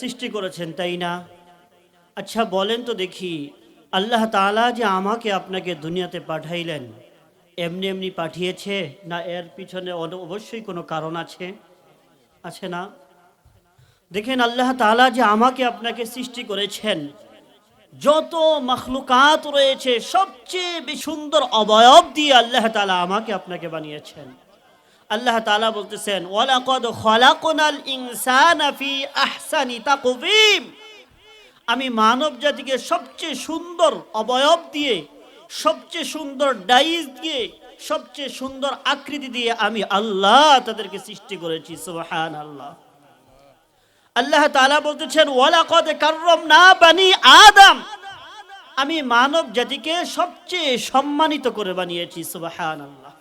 সৃষ্টি করেছেন, তাই না? আচ্ছা বলেন তো দেখি, আল্লাহ তাআলা যে আমাকে আপনাকে দুনিয়াতে পাঠাইলেন, এমনি এমনি পাঠিয়েছে না এর পিছনে অবশ্যই কোনো কারণ আছে? আছে না? দেখেন, আল্লাহ তাআলা যে আমাকে আপনাকে সৃষ্টি করেছেন, যত মখলুকাত রয়েছে, সবচেয়ে সুন্দর অবয়ব দিয়ে আল্লাহ তালা আমাকে আপনাকে বানিয়েছেন। আল্লাহ তালা বলতেছেন, ওয়ালাকাদ খলাকনাল ইনসানা ফি আহসানি তাকওয়িম। আমি মানব জাতিকে সবচেয়ে সুন্দর অবয়ব দিয়ে, সবচেয়ে সুন্দর ডাইস দিয়ে, সবচেয়ে সুন্দর আকৃতি দিয়ে আমি আল্লাহ তাদেরকে সৃষ্টি করেছি সুবহান আল্লাহ আল্লাহ তালা বলতেছেন, ওয়ালাকাদ কাররামনা বানি আদম। আমি মানব জাতিকে সবচেয়ে সম্মানিত করে বানিয়েছি সুবহান আল্লাহ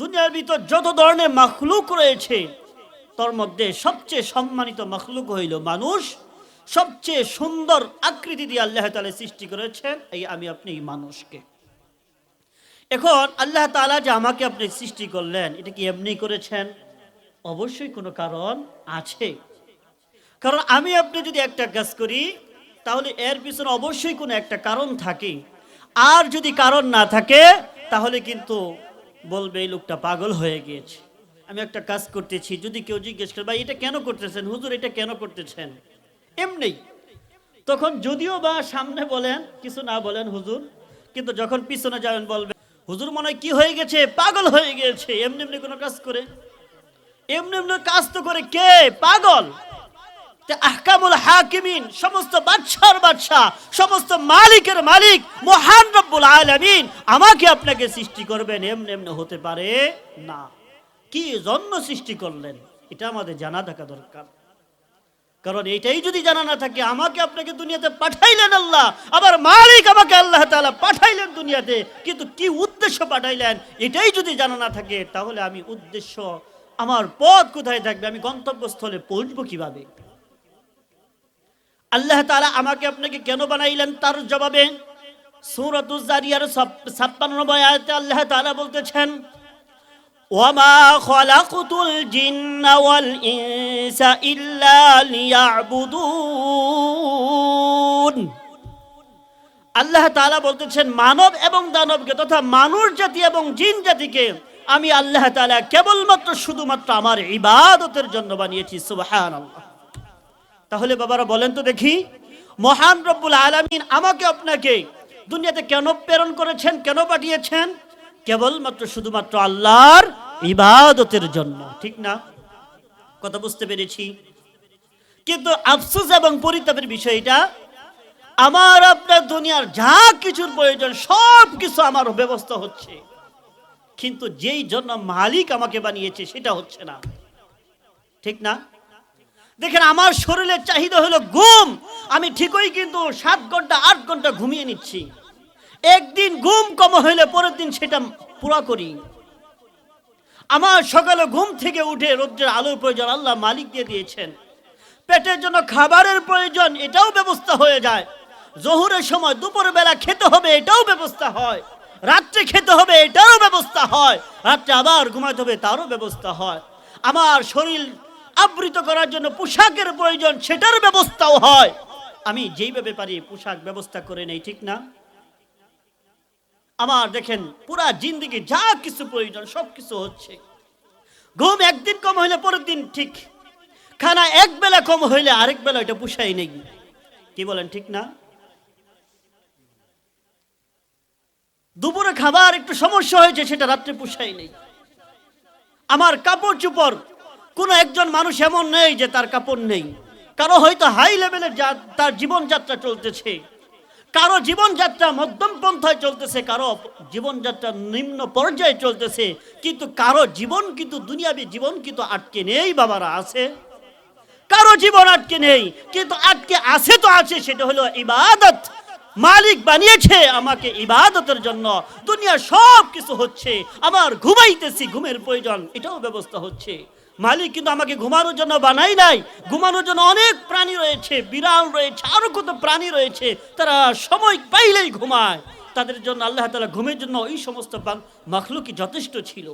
দুনিয়ার ভিতর যত ধরনের মখলুক রয়েছে, তার মধ্যে সবচেয়ে সম্মানিত মখলুক হইল মানুষ। সবচেয়ে সুন্দর আকৃতি দিয়ে আল্লাহ তাআলা সৃষ্টি করেছেন, এই আমি আপনি এই মানুষকে। এখন আল্লাহ তালা যে আমাকে আপনি সৃষ্টি করলেন, এটা কি এমনি করেছেন? অবশ্যই কোনো কারণ আছে। কারণ আমি আপনি যদি একটা কাজ করি, তাহলে এর পিছনে অবশ্যই কোনো একটা কারণ থাকে। আর যদি কারণ না থাকে, তাহলে কিন্তু বলবে, এই লোকটা পাগল হয়ে গিয়েছে। আমি একটা কাজ করতেছি, যদি কেউ জিজ্ঞেস করে, ভাই, এটা কেন করতেছেন? হুজুর, এটা কেন করতেছেন? এমনি। তখন যদিও বা সামনে বলেন, কিছু না বলেন হুজুর, কিন্তু যখন পিছনে যাবেন বলবেন, হুজুর, মনে হয় কি হয়ে গেছে? পাগল হয়ে গেছে এমনি এমনি কোনো কাজ করে। এমনি এমনি কাজ তো করে কে? পাগল। আহকামুল হাকিমিন, সমস্ত বাদশার বাদশাহ, সমস্ত মালিকের মালিক, মহান রব্বুল আলামিন আমাকে আপনাকে সৃষ্টি করবেন, এমনি এমনি হতে পারে না। কি জন্য সৃষ্টি করলেন? এটা আমাদের জানা থাকা দরকার। কারণ এটাই যদি জানা না থাকে, আমাকে আপনাকে দুনিয়াতে পাঠাইলেন আল্লাহ, আবার মালিক আমাকে আল্লাহ তাআলা পাঠাইলেন দুনিয়াতে, কিন্তু কি উদ্দেশ্য পাঠাইলেন, এটাই যদি জানা না থাকে, তাহলে আমি উদ্দেশ্য, আমার পথ কোথায় থাকবে, আমি গন্তব্যস্থলে পৌঁছবো কীভাবে? আল্লাহ তালা আমাকে আপনাকে কেন বানাইলেন? তার জবাবে সূরাতুজ জারিয়ার ছাপ্পান্ন আয়াতে আল্লাহ তালা বলতেছেন আল্লাহ তাআলা বলতেছেন, মানব এবং দানবকে তথা মানুষ জাতি এবং জিন জাতিকে আমি আল্লাহ তালা কেবলমাত্র শুধুমাত্র আমার ইবাদতের জন্য বানিয়েছি, সুবহানাল্লাহ। তাহলে বাবারা বলেন তো দেখি। মহান রব্বুল আলামিন আমাকে আপনাকে দুনিয়াতে কেন প্রেরণ করেছেন, কেন পাঠিয়েছেন? কেবলমাত্র শুধুমাত্র আল্লাহর ইবাদতের জন্য, ঠিক না? কথা বুঝতে পেরেছি? কিন্তু আফসোস এবং পরিতাপের বিষয়টা, আমার আপনার দুনিয়ার যা কিছুর প্রয়োজন সব কিছু আমার ব্যবস্থা হচ্ছে। কিন্তু যেই জন্য মালিক আমাকে বানিয়েছে, সেটা হচ্ছে না। ঠিক না? দেখেন, আমার শরীরের চাহিদা হলো ঘুম। আমি ঠিকই কিন্তু সাত ঘণ্টা, আট ঘণ্টা ঘুমিয়ে নিচ্ছি। একদিন ঘুম কম হইলে পরের দিন সেটা পুরা করি। আমার সকালে ঘুম থেকে উঠে রোদ্রের আলোর প্রয়োজন আল্লাহ মালিক দিয়ে দিয়েছেন। পেটের জন্য খাবারের প্রয়োজন, এটাও ব্যবস্থা হয়ে যায়। জহুরের সময় দুপুর বেলা খেতে হবে, এটাও ব্যবস্থা হয়। রাত্রে খেতে হবে, এটারও ব্যবস্থা হয়। রাত্রে আবার ঘুমাতে হবে, তারও ব্যবস্থা হয়। আমার শরীর আবৃত করার জন্য পোশাকের প্রয়োজন, সেটার ব্যবস্থাও হয়। আমি যেইভাবে পারি পোশাক ব্যবস্থা করে নেই, ঠিক না? আমার দেখেন, পুরা জিন্দিগি যা কিছু প্রয়োজন সব কিছু হচ্ছে। ঘুম একদিন কম হইলে পরের দিন ঠিক। খানা এক বেলা কম হইলে আরেক বেলা এটা পুষাই নেই। কি বলেন, ঠিক না? দুপুরে খাবার একটু সমস্যা হয়েছে, সেটা রাত্রে পুষাই নেই। আমার কাপড় চুপড় কোনো একজন মানুষ এমন নেই যে তার কাপড় নেই। কারও হয়তো হাই লেভেলের তার জীবনযাত্রা চলতেছে। কারও জীবনযাত্রা মধ্যম পন্থায় চলতেছে, কারও জীবনযাত্রা নিম্ন পর্যায়ে চলতেছে। কিন্তু কারও জীবন কিন্তু, দুনিয়াবি জীবন কিন্তু আটকে নেই, বাবারা, আছে। কারও জীবন আটকে নেই, কিন্তু আটকে আছে তো আছে, সেটা হলো ইবাদত। মালিক বানিয়েছে আমাকে ইবাদতের জন্য। দুনিয়া সব কিছু হচ্ছে, আমার ঘুমাইতেছি, ঘুমের প্রয়োজন, এটাও ব্যবস্থা হচ্ছে। মালিক কিন্তু আমাকে ঘুমানোর জন্য বানাই নাই। ঘুমানোর জন্য অনেক প্রাণী রয়েছে, বিড়াল রয়েছে, আরও কত প্রাণী রয়েছে, তারা সময় পাইলেই ঘুমায়। তাদের জন্য আল্লাহ তাআলা ঘুমের জন্য ওই সমস্ত মখলুকি যথেষ্ট ছিল।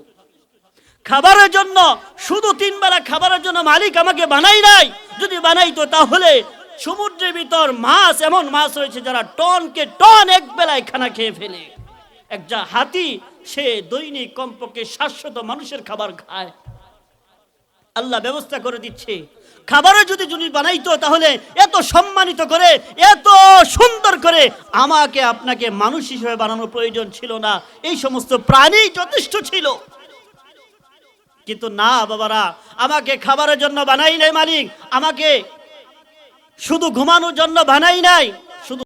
খাবারের জন্য, শুধু তিন বেলা খাবারের জন্য মালিক আমাকে বানাই নাই। যদি বানাইতো তাহলে সমুদ্রের ভিতর মাছ, এমন মাছ রয়েছে যারা টনকে টন এক বেলায় খানা খেয়ে ফেলে। একটা হাতি, সে দৈনিক কমপক্ষে সাতশত মানুষের খাবার খায়। আল্লাহ ব্যবস্থা করে দিচ্ছে। খাবারও যদি যদি বানাইতো তাহলে এত সম্মানিত করে, এত সুন্দর করে আমাকে আপনাকে মানুষ হিসেবে বানানোর প্রয়োজন ছিল না। এই সমস্ত প্রাণী যথেষ্ট ছিল। কিন্তু না, বাবারা, আমাকে খাবারের জন্য বানাই নাই মালিক, আমাকে শুধু ঘুমানোর জন্য বানাই নাই।